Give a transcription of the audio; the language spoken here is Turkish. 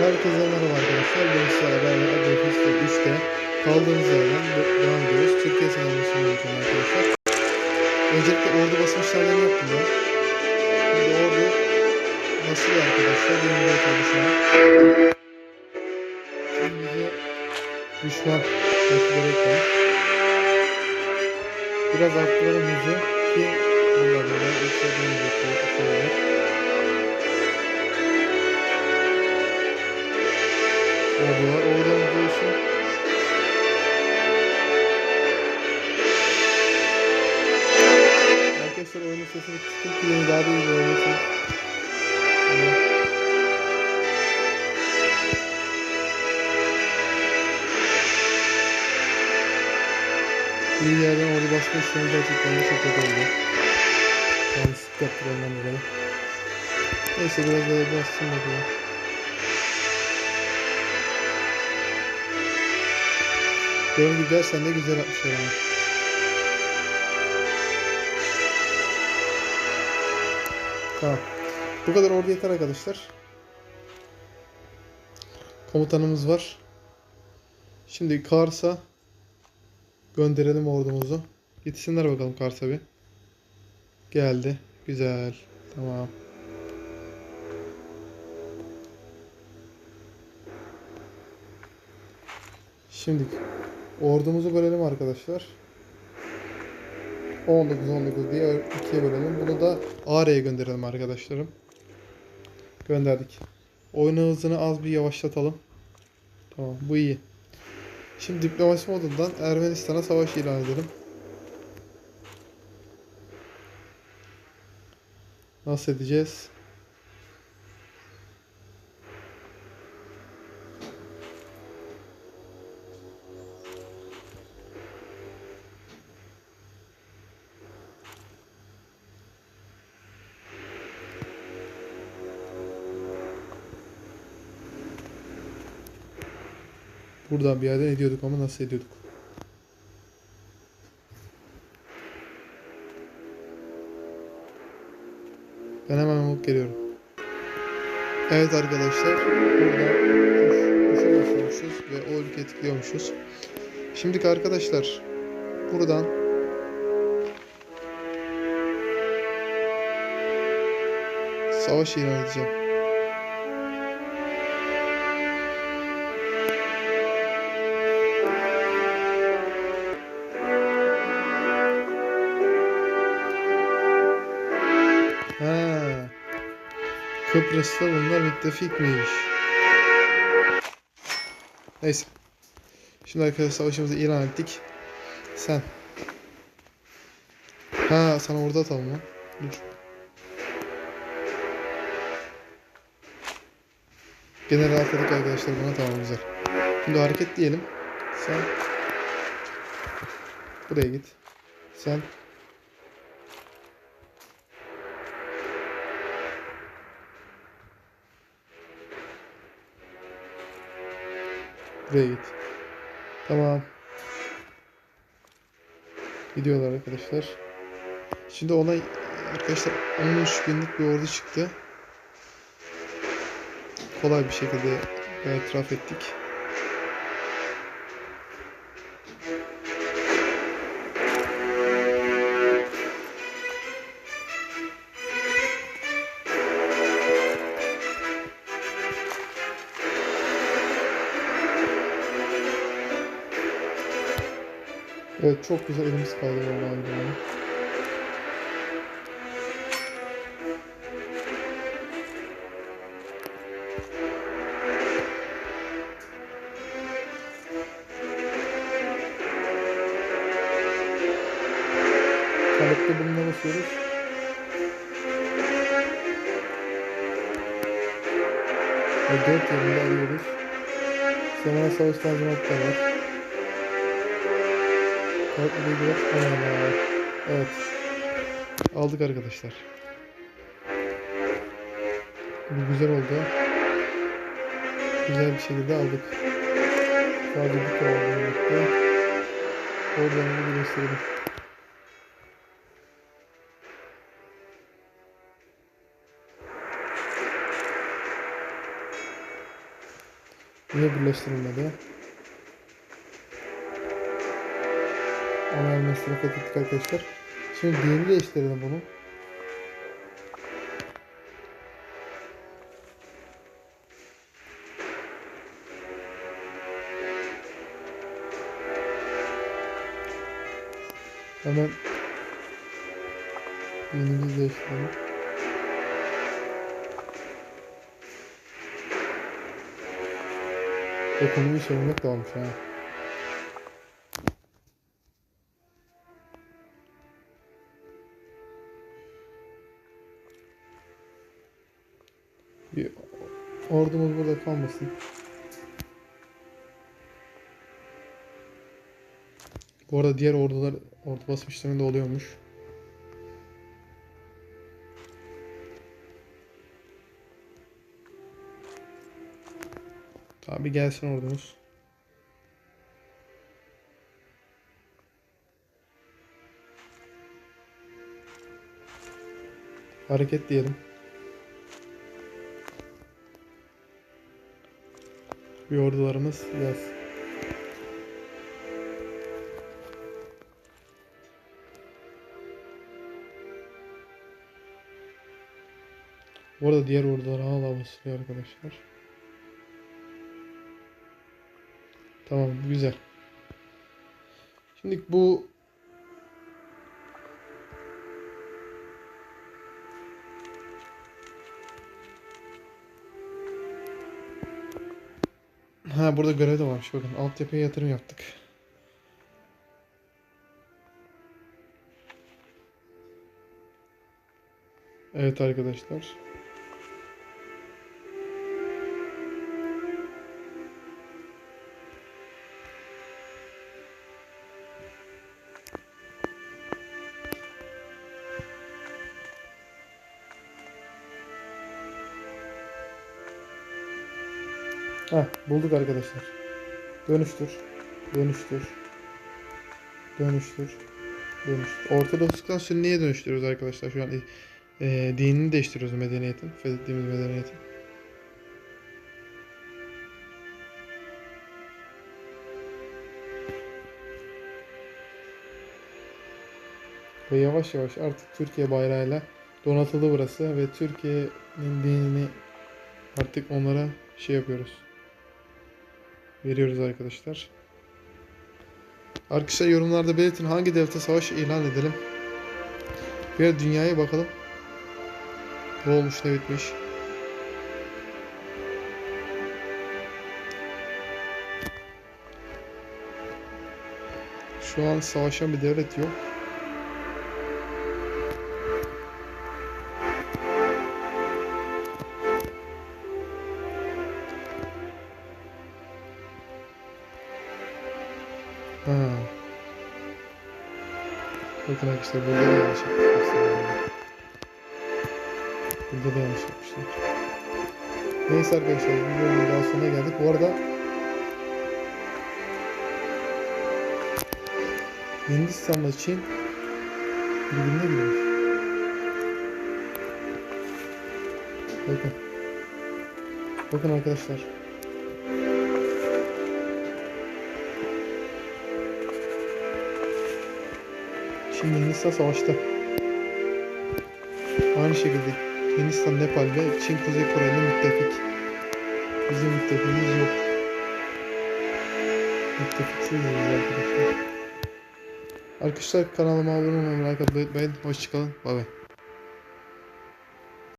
Herkese merhaba arkadaşlar. Ben sizlerle beraber Adolfis'te 3'te kaldığımız yerden de- devam ediyoruz. Türkiye sınavını yapacağım arkadaşlar. Öncelikle ordu basım işlemlerini yaptım ben. Şimdi ordu basıyor arkadaşlar. Benim de çalışıyorum. Şimdi bize düşman rakipleri. Biraz arttıralım hızı ki bunlar böyle yükseldiğimiz Orada var. Oradan gidiyorsun. Arkadaşlar oyunun sesini ki beni daha da iyi. Bir yerden orada basma işlemi gerçekten çok kötü oldu. Yani sık yaptık ondan dolayı. Neyse biraz daha bassın bakalım. Gördüğünüz gibi dersen de güzel yapmışlar ama. Tamam. Bu kadar ordu yeter arkadaşlar. Komutanımız var. Şimdi Kars'a gönderelim ordumuzu. Gitsinler bakalım Kars'a bir. Geldi. Güzel. Tamam. Şimdi ordumuzu bölelim arkadaşlar. 19 19 diye ikiye bölelim. Bunu da Ağrı'ya gönderelim arkadaşlarım. Gönderdik. Oyun hızını az bir yavaşlatalım. Tamam bu iyi. Şimdi diplomasi modundan Ermenistan'a savaş ilan edelim. Nasıl edeceğiz? Buradan bir yerden ediyorduk ama nasıl ediyorduk? Ben hemen alıp geliyorum. Evet arkadaşlar. Burada kuşa basıyormuşuz ve o ülke etkiliyormuşuz. Şimdiki arkadaşlar buradan savaş ilan edeceğim. Kıbrıs'ta bunlar müttefik miymiş? Neyse. Şimdi arkadaşlar savaşımızı ilan ettik. Sen. Ha sana orada atalım lan. Dur. General atladık arkadaşlar buna tamam güzel. Şimdi hareket diyelim. Sen. Buraya git. Sen. Buraya git. Tamam. Gidiyorlar arkadaşlar. Şimdi ona arkadaşlar 13 binlik bir ordu çıktı. Kolay bir şekilde etraf ettik. Evet çok güzel elimiz kaydı billahi. Talepte bununla basıyoruz. Ve dört yerinde alıyoruz. Sonra savaş tazminatlar var. Evet. Aldık arkadaşlar. Bu güzel oldu. Güzel bir şekilde aldık. Sadece kere oldu. Oradan bir gösterelim. Niye birleştirilmedi? Ana elmasını fethettik arkadaşlar. Şimdi diğerini değiştirelim bunu. Hemen dinimizi değiştirelim. Ekonomiyi çevirmek de olmuş ha. Ordumuz burada kalmasın. Bu arada diğer ordular ordu basmışlarında oluyormuş. Tabi gelsin ordumuz. Hareket diyelim. Bir ordularımız gelsin. Bu arada diğer ordular hala basılıyor arkadaşlar. Tamam güzel. Şimdi bu Burada görev de varmış bakın. Altyapıya yatırım yaptık. Evet arkadaşlar. Heh, bulduk arkadaşlar. Dönüştür. Dönüştür. Dönüştür. Dönüştür. Ortodoks'tan Sünni'ye dönüştürüyoruz arkadaşlar. Şu an e, dinini değiştiriyoruz medeniyetin. Fethettiğimiz medeniyetin. Ve yavaş yavaş artık Türkiye bayrağıyla donatıldı burası ve Türkiye'nin dinini artık onlara şey yapıyoruz. Veriyoruz arkadaşlar. Arkadaşlar yorumlarda belirtin hangi devlete savaş ilan edelim. Bir dünyaya bakalım. Ne olmuş ne bitmiş. Şu an savaşan bir devlet yok. Bakın arkadaşlar burada da yanlış yapmışlar. Burada da yanlış yapmışlar. Neyse arkadaşlar videonun daha sonuna geldik. Bu arada Hindistan'la Çin birbirine girmiş. Bakın. Bakın arkadaşlar. Şimdi Hindistan savaşta. Aynı şekilde Hindistan, Nepal ve Çin Kuzey Kore ile müttefik. Bizim müttefiğimiz yok. Müttefiksiziz arkadaşlar. Arkadaşlar kanalıma abone olmayı, atmayı unutmayın. Hoşçakalın. Bay bay.